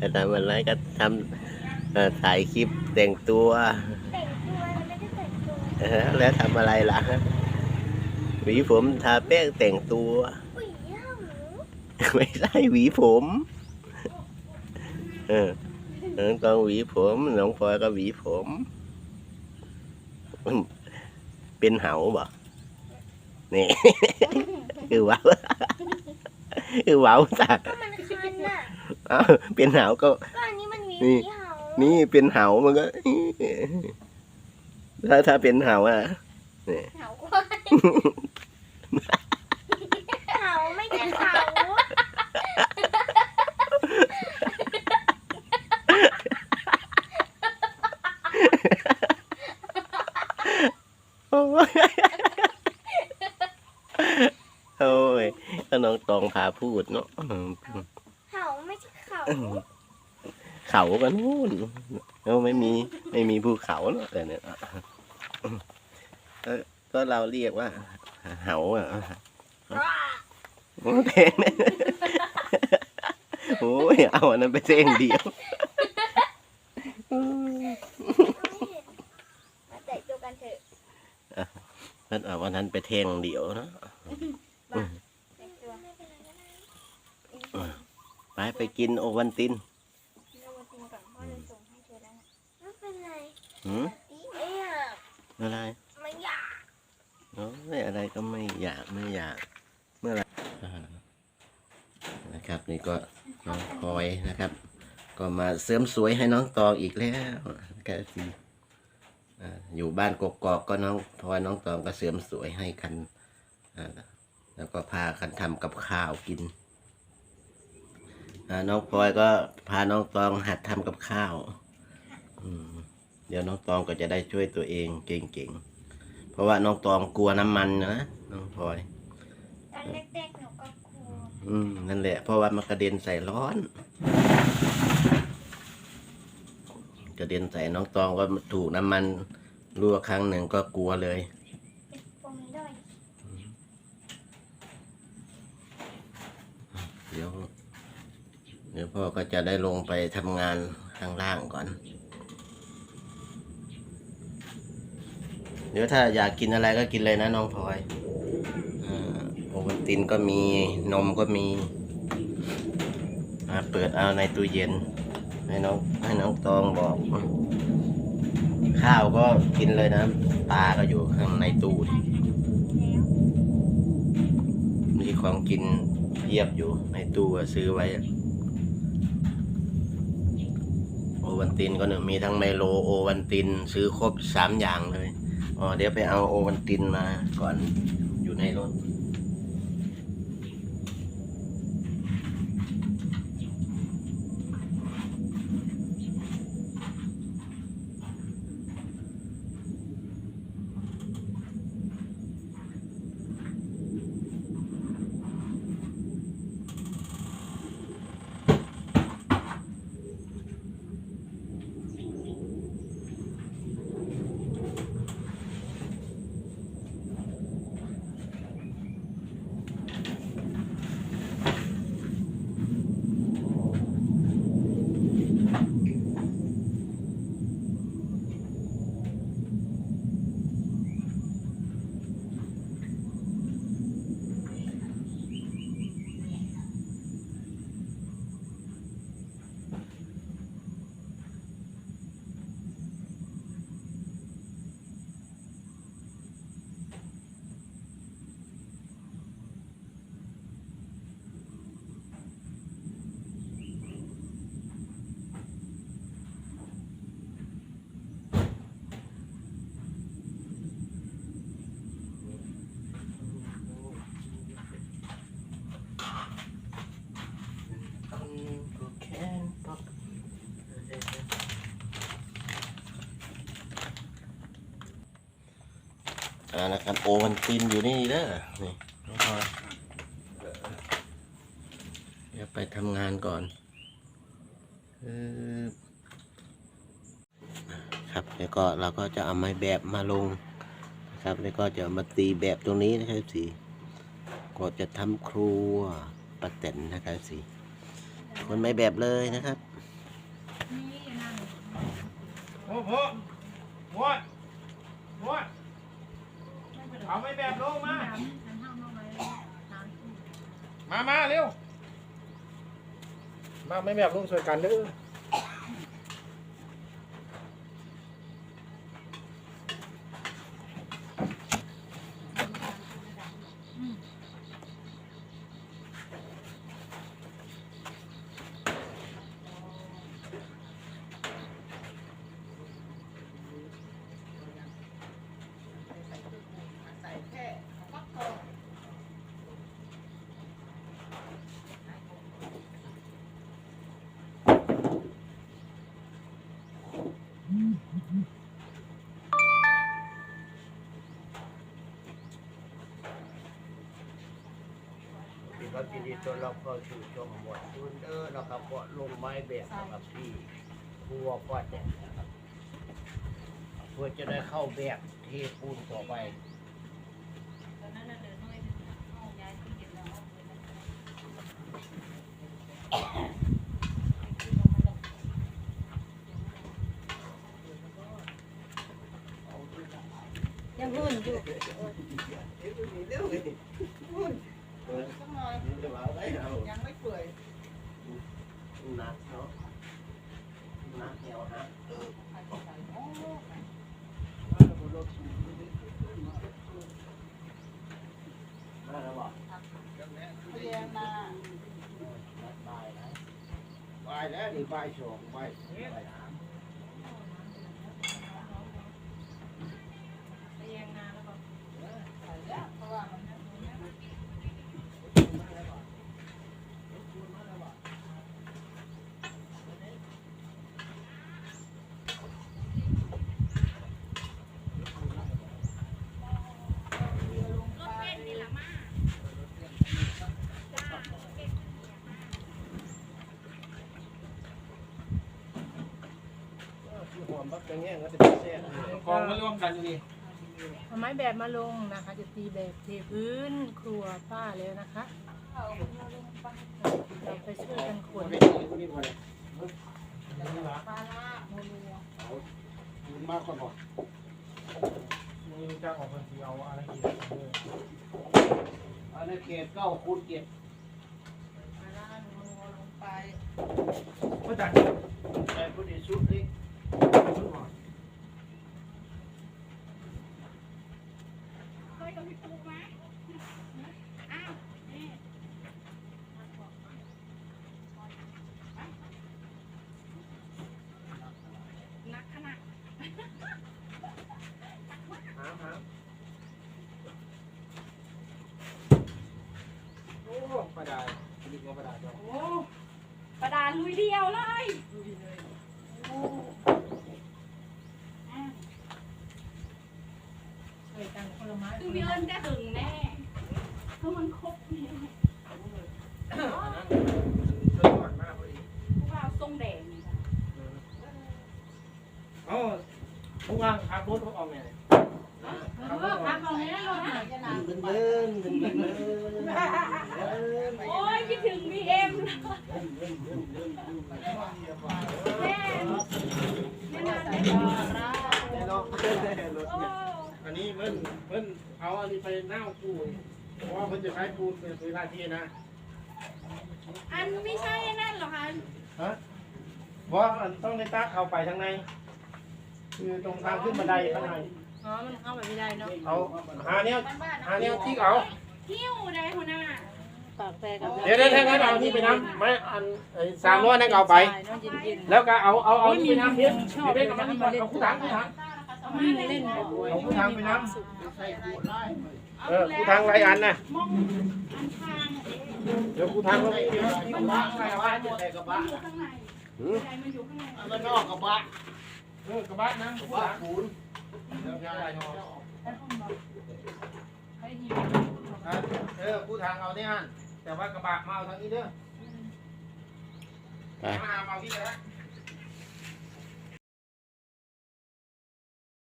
จะทำอะไรก็ทำถ่ายคลิปแต่งตัวแต่งตัวแล้วไม่ได้แต่งตัวแล้วทำอะไรล่ะหวีผมทาแป้งแต่งตัว ไม่ใช่หวีผม เออน้องตองหวีผมน้องพลอยก็หวีผม เป็นเหาบ่นี่ คือว้า คือเว้าจ้ะก็มันคันน่ะอ้าวเป็นเหาก็ ก็อันนี้มันหวีนี่หวีเหานี่เป็นเหามันก็ ถ้าถ้าเป็นเหาอะเหาควายเหาไม่ใช่เหา โอ้ยโอ้ย ก็น้องตองพาพูดเนาะเหาไม่ใช่เขาเขาก็นู่นเราไม่มีไม่มีภูเขาเนอะแต่เนี่ยเออก็เราเรียกว่า เหาอะโอ้เพลงเนี่ยโอ้ยเอาอันนั้นไปเพลงเดียวมาแต่งตัวกันเถอะนั่นเอาวันนั้นไปเทงเดียวเนาะ แต่งตัว ไปไปกินโอวันตินเรามากินก่อนพ่อจะส่งให้เธอแล้วนะไม่เป็นไรหืมไม่อยากอะไรไม่อยากโอ้ยอะไรก็ไม่อยากไม่อยากเมื่อไหรอ่านะครับ นี่ก็น้องพลอยนะครับ ก็มาเสริมสวยให้น้องตองอีกแล้วแกสิอ่าอยู่บ้านกกอกก็น้องพลอยน้องตองก็เสริมสวยให้กันอ่าแล้วก็พากันทำกับข้าวกินอ่า น้องพลอยก็พาน้องตองหัดทำกับข้าวอืมเดี๋ยวน้องตองก็จะได้ช่วยตัวเองเก่งๆ เพราะว่าน้องตองกลัวน้ำมันนะน้องพลอยตอนแรกๆหนูก็กลัวอืมนั่นแหละ เพราะว่ามันกระเด็นใส่ร้อน กระเด็นใส่น้องตองก็ถูกน้ำมันรั่วครั้งหนึ่งก็กลัวเลยเป็นปมด้อยเดี๋ยว เดี๋ยวพ่อก็จะได้ลงไปทำงานข้างล่างก่อน เดี๋ยวถ้าอยากกินอะไรก็กินเลยนะน้องพลอยอ่าโอวัลตินก็มีนมก็มีอ่าเปิดเอาในตู้เย็น ให้น้องให้น้องตองบอก ข้าวก็กินเลยนะปลาก็อยู่ข้างในตู้มีของกินเยียบอยู่ในตู้ซื้อไว้อะโอ วันตินก็หนึ่งมีทั้งไมโลโอวันติน ซื้อครบสามอย่างเลยอ๋อเดี๋ยวไปเอาโอวันตินมาก่อนอยู่ในรถ อ่านะครับโอวันตินอยู่นี่เด้อนี่น้องพลอยเดี๋ยวไปทำงานก่อนเออครับแล้วก็เราก็จะเอาไม้แบบมาลงนะครับแล้วก็จะเอามาตีแบบตรงนี้นะครับสิก็จะทำครัวประเต็นนะครับสิคนไม่แบบเลยนะครับโอ้โหหมดหมด เอาไม่แบบลงมา มามาเร็ว มาไม่แบบลงช่วยกันเด้อ ที่เขาที่ดีตัวเราก็สู่ชมหมวดทุนเออเราก็ก็ลงไม้แบบนะครับที่ผู้ว่าก็แจกนะครับเพื่อจะได้เข้าแบบเทปูนต่อไปยังหุ่นอยู่ยังไม่เปื่อยนักเนาะนักแนวฮะมาแล้วบอกเรียนมาบ่ายนะบ่ายแล้วนี่บ่าย สองบ่ายบ่ายสามหอมบั จะแง่ก็จะเป็นแซ่บกองมาร่วมกันอยู่นี่เอาไม้แบบมาลงนะคะ จะตีแบบเทพื้นครัวป้าแล้วนะคะเราไปช่วยกันขคนนไปที่นี่ก่อนเลยนี่ละปลาล่าโมโลยืนมากก่อนก่อนมึงรู้จักของคนที่เอาอะไรกินเอออันนี้เขตเก้าคูณเจ็ดปลาล่าโมโลลงไปก็จัดแต่ผู้ที่สุดนี่เคยกับพี่ ปูไหมอ้าวนี่นักขนาดหาหาโอ้ปลาดาดีกว่าปลาดาจ้ะโอ้ประดาลุยเดียวเลยโอ้อะ ช่วยกันคนละไม้คือมีเอิญจะหึงแน่เพราะมันครบเนี่ยอันนั้นสุดยอดมากพอดีพวกเราทรงแดงนี่ค่ะเอ้าผู้วางขับรถเขาออกไงเออพักเอาเนี้ยลงหน่อยเดินเดินเดินเดินเดินโอ้ยคิดถึงบีเอ็มแม่ไม่นานได้บอกแน่นอน โอ้ อันนี้เพิ่นเพิ่น เอาอันนี้ไปเน่าปูนเพราะว่าเพิ่นจะใช้ปูนเป็นเวลาที่นะอันไม่ใช่นั่นหรอคะฮะเพราะอันต้องในตาเข้าไปทางใน คือตรงทางขึ้นบันไดข้างในอ๋อ มันเข้าไปไม่ได้เนาะเอาหาเนี้ยหาเนี้ยที่เอาหิ้วได้หัวหน้าปากแปรกับเดี๋ยวเดี๋ยวถ้างั้นเอานี่ไปน้ำไม่อันไอ้สามร้อยนั่นก็เอาไปเนาะเย็นแล้วก็เอาเอาเอานี่ไปน้ำเดี๋ยวชอบเดี๋ยวไปกับมันก่อนเอาคู่ถังคู่ถังๆ เอามาเล่นบ่อยเอาคู่ถังไปน้ใส่ขวดไล่ำเออคู่ถังไรอันน่ะมองอันทางเดี๋ยวคู่ถังก็มีเดี๋ยวกระบะใส่กระบะใส่กระมับะนอยู่ข้างในอะไรมันอยู่ข้างในมันนอกกระบะเออกระบะน้ำกระคู่บะถังปูนเดี๋ยวอะไรเนาะให้หิวเออคู่ถังเอาเนี่ยอันแต่ว่ากระบะมาเอาทางนี้เด้อไปมาเอาที่ไหน